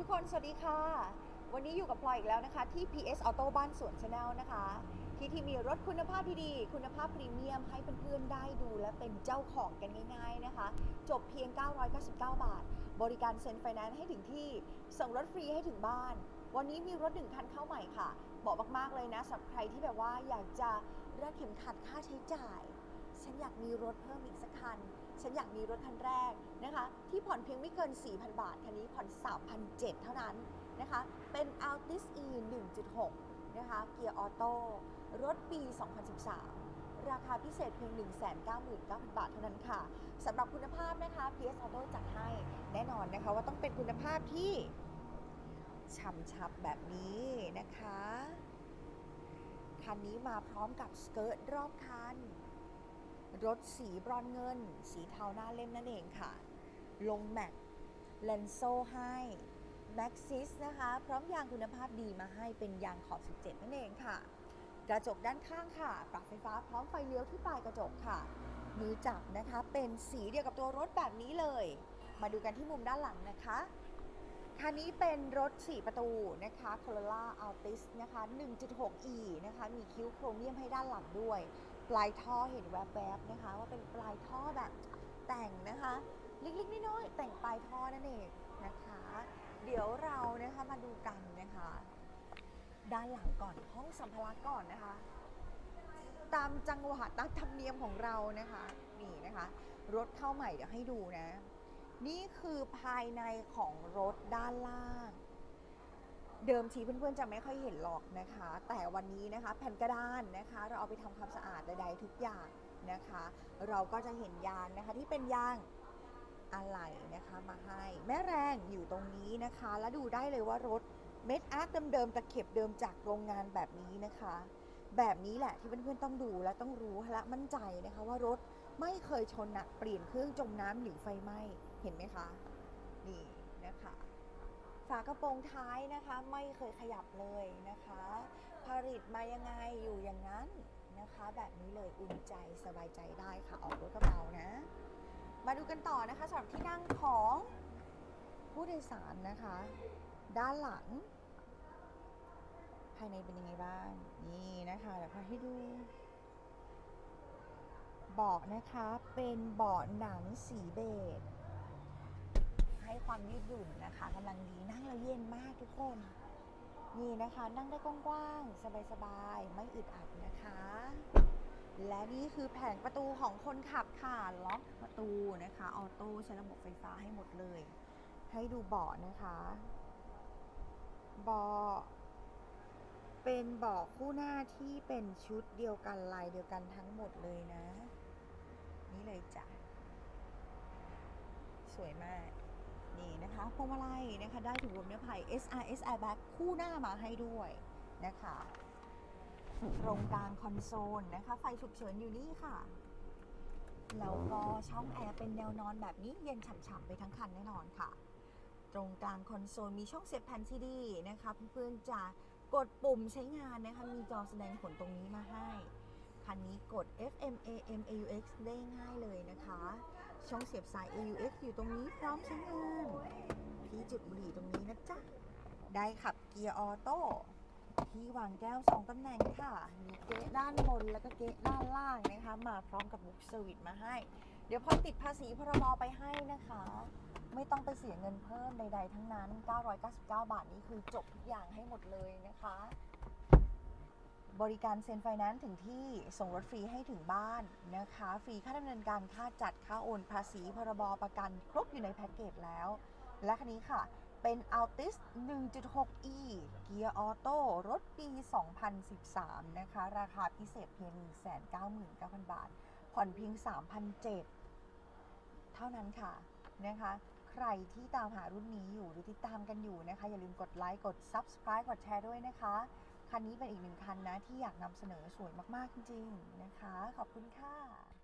ทุกคน สวัสดีค่ะ วันนี้อยู่กับพลอยอีกแล้วนะคะ ที่ PS Auto บ้านสวนชาแนลนะคะ ที่ที่มีรถคุณภาพที่ดีคุณภาพพรีเมียมให้เพื่อนๆได้ดูและเป็นเจ้าของกันง่าย ๆนะคะ จบเพียง 999 บาท บริการเซ็นไฟแนนซ์ให้ถึงที่ ส่งรถฟรีให้ถึงบ้าน วันนี้มีรถหนึ่งคันเข้าใหม่ค่ะเหมาะมากๆเลยนะสำหรับใครที่แบบว่าอยากจะรัดเข็มขัดค่าใช้จ่าย ฉันอยากมีรถเพิ่มอีกสักคัน ฉันอยากมีรถคันแรกนะคะ ที่ผ่อนเพียงไม่เกิน 4,000 บาท คันนี้ผ่อน 3,700 เท่านั้นนะคะ เป็น Altis E 1.6 นะคะ เกียร์ออโต้ รถปี 2013 ราคาพิเศษเพียง 199,000 บาทเท่านั้นค่ะ สำหรับคุณภาพนะคะ PS Auto จัดให้แน่นอนนะคะ ว่าต้องเป็นคุณภาพที่ฉ่ำชับแบบนี้นะคะคันนี้มาพร้อมกับสเกิร์ตรอบคัน รถสีบรอนเงิน สีเทาหน้าเล่มนั่นเองค่ะ ลงแม็กเลนโซให้แม็กซิสนะคะ พร้อมยางคุณภาพดีมาให้เป็นยางขอบ 17 นั่นเองค่ะ กระจกด้านข้างค่ะ ปรับไฟฟ้าพร้อมไฟเลี้ยวที่ปลายกระจกค่ะมือจับนะคะ เป็นสีเดียวกับตัวรถแบบนี้เลย มาดูกันที่มุมด้านหลังนะคะ คันนี้เป็นรถ 4 ประตูนะคะ Corolla Altis นะคะ 1.6e นะคะ มีคิ้วโครเมียมให้ด้านหลังด้วย ปลายท่อเห็นแวบๆนะคะ ว่าเป็นปลายท่อแบบแต่งนะคะเล็กๆน้อยๆแต่งปลายท่อนั่นเองนะคะ เดี๋ยวเรานะคะมาดูกันนะคะ ด้านหลังก่อนห้องสัมภาระก่อนนะคะ ตามจังหวะตามธรรมเนียมของเรานะคะนี่นะคะ รถเข้าใหม่เดี๋ยวให้ดูนะ นี่คือภายในของรถด้านล่าง เดิมทีเพื่อนๆจะไม่ค่อยเห็นหรอกนะคะ แต่วันนี้นะคะแผ่นกระดานนะคะ เราเอาไปทำความสะอาดใดๆทุกอย่างนะคะ เราก็จะเห็นยางนะคะที่เป็นยางอะไหล่นะคะมาให้แม่แรงอยู่ตรงนี้นะคะ แล้วดูได้เลยว่ารถเม็ดอาร์ตเดิมๆตะเข็บเดิมจากโรงงานแบบนี้นะคะ แบบนี้แหละที่เพื่อนๆต้องดูและต้องรู้และมั่นใจนะคะว่ารถไม่เคยชนหนักเปลี่ยนเครื่องจมน้ำหรือไฟไหม้ เห็นไหมคะ นี่นะคะฝากระโปรงท้ายนะคะ ไม่เคยขยับเลยนะคะ ผลิตมายังไงอยู่อย่างนั้นนะคะ แบบนี้เลยอุ่นใจสบายใจได้ค่ะออกรถกระเป๋านะ มาดูกันต่อนะคะสำหรับที่นั่งของผู้โดยสารนะคะ ด้านหลัง ภายในเป็นยังไงบ้างนี่นะคะเดี๋ยวพาให้ดูเบาะนะคะเป็นเบาะหนังสีเบจ ให้ความยืดหยุ่นนะคะกำลังดีนั่งแล้วเย็นมากทุกคนนี่นะคะนั่งได้กว้างๆสบายๆ ไม่อึดอัดนะคะ และนี่คือแผงประตูของคนขับค่ะล็อกประตูนะคะออโต้ใช้ระบบไฟฟ้าให้หมดเลย ให้ดูเบาะนะคะเบาะเป็นเบาะคู่หน้าที่เป็นชุดเดียวกันลายเดียวกันทั้งหมดเลยนะ นี่เลยจ้ะ สวยมาก นี่นะคะพวงมาลัยนะคะได้ถึงรวมเนื้อไผ่ SRS Airbag คู่หน้ามาให้ด้วยนะคะตรงกลางคอนโซลนะคะ ไฟฉุกเฉินอยู่นี่ค่ะ แล้วก็ช่องแอร์เป็นแนวนอนแบบนี้เย็นฉ่ำๆไปทั้งคันแน่นอนค่ะ ตรงกลางคอนโซลมีช่องเสียบแผ่นซีดีนะคะเพื่อนๆจะกดปุ่มใช้งานนะคะ มีจอแสดงผลตรงนี้มาให้ คันนี้กด FM AM AUX ได้ง่ายเลยนะคะ ช่องเสียบสาย AUX อยู่ตรงนี้พร้อมใช้งานที่จุดบุหรี่ตรงนี้นะจ๊ะ ได้ขับเกียร์ออโต้ที่วางแก้ว 2ตำแหน่งค่ะ มีเก๊ะด้านบนแล้วก็เก๊ะด้านล่างนะคะ มาพร้อมกับบุ๊กเซอร์วิสมาให้ เดี๋ยวพอติดภาษีพรบไปให้นะคะ ไม่ต้องไปเสียเงินเพิ่มใดๆทั้งนั้น 999 บาทนี้คือจบทุกอย่างให้หมดเลยนะคะ บริการเซ็นไฟแนนซ์ถึงที่ส่งรถฟรีให้ถึงบ้านนะคะ ฟรีค่าดำเนินการค่าจัดค่าโอนภาษีพรบประกันครบอยู่ในแพ็กเกจแล้ว และคันนี้ค่ะ เป็น Altis 1.6e เกียร์ออโต้รถปี 2013 นะคะ ราคาพิเศษเพียง 199,000 บาท ผ่อนเพียง 3,700 เท่านั้นค่ะนะคะใครที่ตามหารุ่นนี้อยู่หรือติดตามกันอยู่นะคะ อย่าลืมกดไลค์กด Subscribe กดแชร์ด้วยนะคะ คันนี้เป็นอีกหนึ่งคันนะที่อยากนำเสนอสวยมากๆจริงๆนะคะ ขอบคุณค่ะ